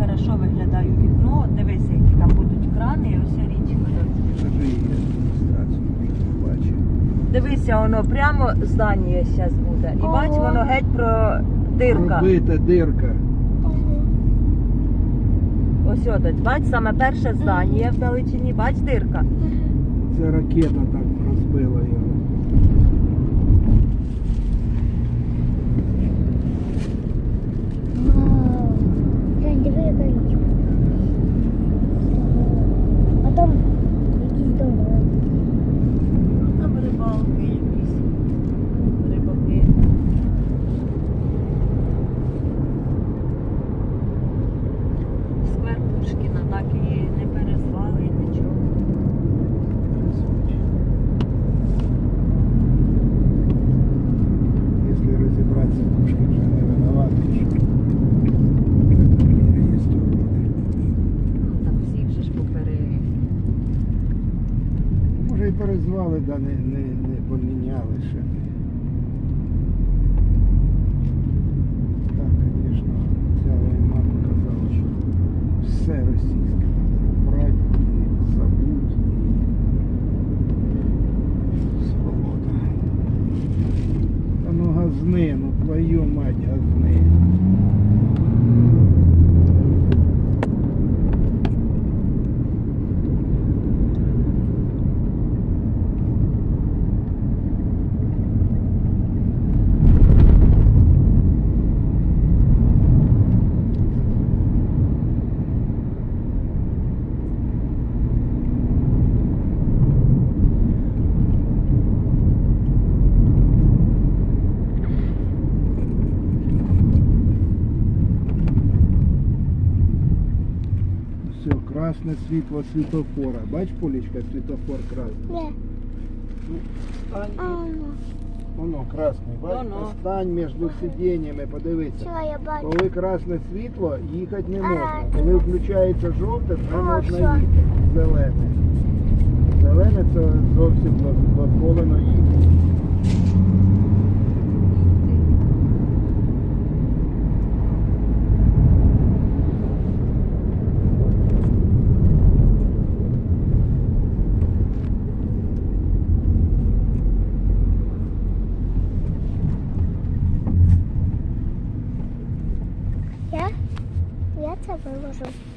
хорошо виглядає вікно. Дивися, які там будуть крани і ось річка. Дивися, воно прямо здання зараз буде. І бач, воно геть про дирка. Пробита дирка. Ось от, бач, саме перше здання в далечині, бач дирка. Це ракета так розбила його. everything. Може да не, не, не поміняли ще. Так, звісно, ця війна показала, що все російське треба брати і забути і свобода. Та ну газни, ну твою мать газни. Все, красне світло світофора. Бач, Полічка, світофор красний. Не. А, Воно красний, бач? Воно. Стань між сидіннями, подивися. що я бачу? Коли красне світло, їхати не можна. А, Коли включається жовте, вже О, можна їхати. Зелене. Зелене це зовсім доз- дозволено їхати. Я? Я це виложу.